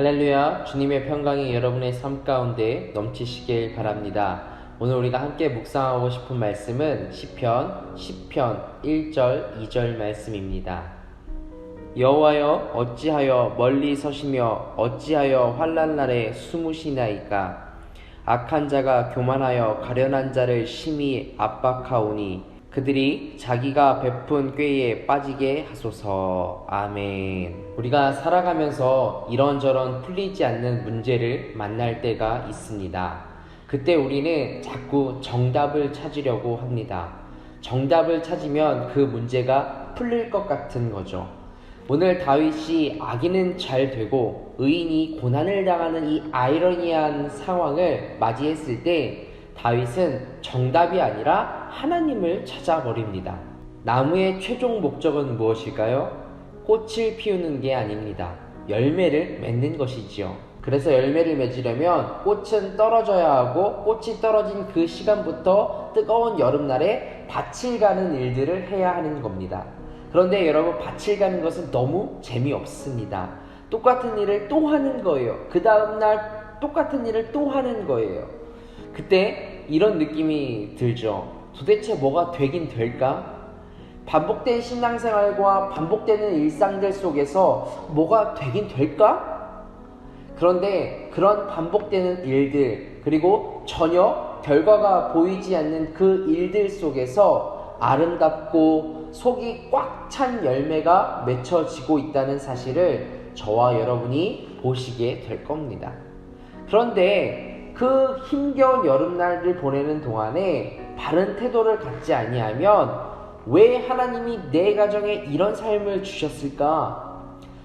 할렐루야 주님의 평강이 여러분의 삶 가운데 넘치시길 바랍니다. 오늘 우리가 함께 묵상하고 싶은 말씀은 시편 10편 1절 2절 말씀입니다. 여호와여 어찌하여 멀리 서시며 어찌하여 환난 날에 숨으시나이까 악한 자가 교만하여 가련한 자를 심히 압박하오니 그들이 자기가 베푼 꾀에 빠지게 하소서. 아멘. 우리가 살아가면서 이런저런 풀리지 않는 문제를 만날 때가 있습니다. 그때 우리는 자꾸 정답을 찾으려고 합니다. 정답을 찾으면 그 문제가 풀릴 것 같은 거죠. 오늘 다윗이 악인은 잘 되고 의인이 고난을 당하는 이 아이러니한 상황을 맞이했을 때 다윗은 정답이 아니라 하나님을 찾아버립니다. 나무의 최종 목적은 무엇일까요? 꽃을 피우는 게 아닙니다. 열매를 맺는 것이지요. 그래서 열매를 맺으려면 꽃은 떨어져야 하고 꽃이 떨어진 그 시간부터 뜨거운 여름날에 밭을 가는 일들을 해야 하는 겁니다. 그런데 여러분 밭을 가는 것은 너무 재미없습니다. 똑같은 일을 또 하는 거예요. 그 다음날 똑같은 일을 또 하는 거예요. 그때 이런 느낌이 들죠. 도대체 뭐가 되긴 될까? 반복된 신앙생활과 반복되는 일상들 속에서 뭐가 되긴 될까? 그런데 그런 반복되는 일들, 그리고 전혀 결과가 보이지 않는 그 일들 속에서 아름답고 속이 꽉 찬 열매가 맺혀지고 있다는 사실을 저와 여러분이 보시게 될 겁니다. 그런데 그 힘겨운 여름날을 보내는 동안에 바른 태도를 갖지 아니하면 왜 하나님이 내 가정에 이런 삶을 주셨을까?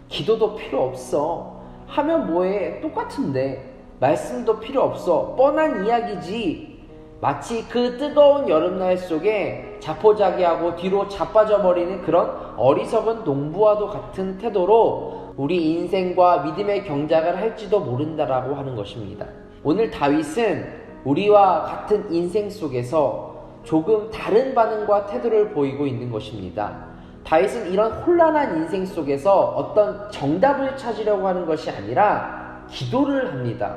기도도 필요 없어. 하면 뭐해? 똑같은데. 말씀도 필요 없어. 뻔한 이야기지. 마치 그 뜨거운 여름날 속에 자포자기하고 뒤로 자빠져 버리는 그런 어리석은 농부와도 같은 태도로 우리 인생과 믿음의 경작을 할지도 모른다라고 하는 것입니다. 오늘 다윗은 우리와 같은 인생 속에서 조금 다른 반응과 태도를 보이고 있는 것입니다. 다윗은 이런 혼란한 인생 속에서 어떤 정답을 찾으려고 하는 것이 아니라 기도를 합니다.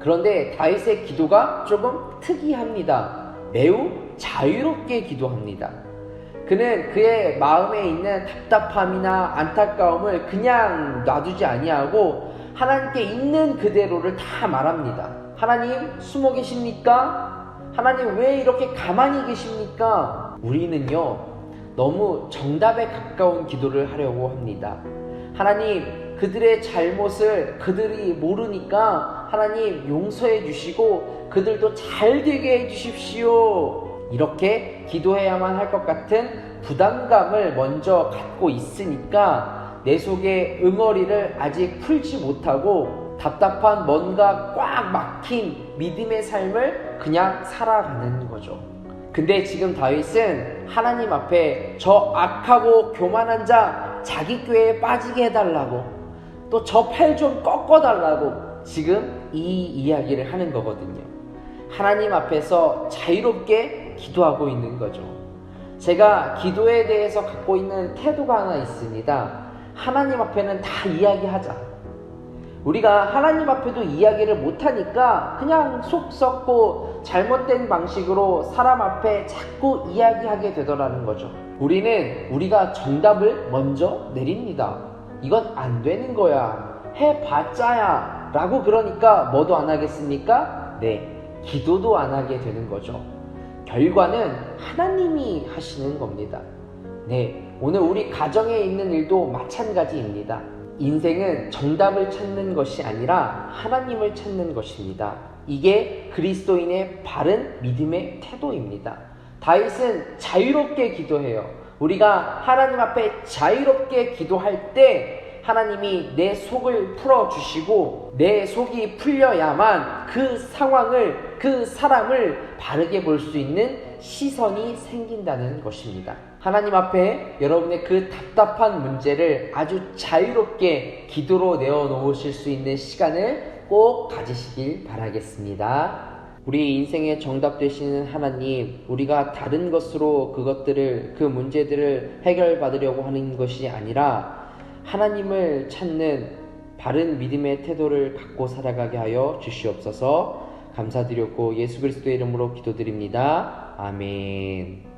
그런데 다윗의 기도가 조금 특이합니다. 매우 자유롭게 기도합니다. 그는 그의 마음에 있는 답답함이나 안타까움을 그냥 놔두지 아니하고 하나님께 있는 그대로를 다 말합니다. 하나님 숨어 계십니까? 하나님 왜 이렇게 가만히 계십니까? 우리는요 너무 정답에 가까운 기도를 하려고 합니다. 하나님 그들의 잘못을 그들이 모르니까 하나님 용서해 주시고 그들도 잘 되게 해 주십시오. 이렇게 기도해야만 할 것 같은 부담감을 먼저 갖고 있으니까 내 속의 응어리를 아직 풀지 못하고 답답한 뭔가 꽉 막힌 믿음의 삶을 그냥 살아가는 거죠. 근데 지금 다윗은 하나님 앞에 저 악하고 교만한 자 자기 꾀에 빠지게 해달라고 또 저 팔 좀 꺾어달라고 지금 이 이야기를 하는 거거든요. 하나님 앞에서 자유롭게 기도하고 있는 거죠. 제가 기도에 대해서 갖고 있는 태도가 하나 있습니다. 하나님 앞에는 다 이야기하자. 우리가 하나님 앞에도 이야기를 못하니까 그냥 속 썩고 잘못된 방식으로 사람 앞에 자꾸 이야기하게 되더라는 거죠. 우리는 우리가 정답을 먼저 내립니다. 이건 안 되는 거야. 해봤자야. 라고 그러니까 뭐도 안 하겠습니까? 네. 기도도 안 하게 되는 거죠. 결과는 하나님이 하시는 겁니다. 네. 오늘 우리 가정에 있는 일도 마찬가지입니다. 인생은 정답을 찾는 것이 아니라 하나님을 찾는 것입니다. 이게 그리스도인의 바른 믿음의 태도입니다. 다윗은 자유롭게 기도해요. 우리가 하나님 앞에 자유롭게 기도할 때 하나님이 내 속을 풀어주시고 내 속이 풀려야만 그 상황을, 그 사람을 바르게 볼 수 있는 시선이 생긴다는 것입니다. 하나님 앞에 여러분의 그 답답한 문제를 아주 자유롭게 기도로 내어놓으실 수 있는 시간을 꼭 가지시길 바라겠습니다. 우리 인생의 정답 되시는 하나님, 우리가 다른 것으로 그것들을, 그 문제들을 해결받으려고 하는 것이 아니라 하나님을 찾는 바른 믿음의 태도를 갖고 살아가게 하여 주시옵소서 감사드렸고 예수 그리스도의 이름으로 기도드립니다. 아멘.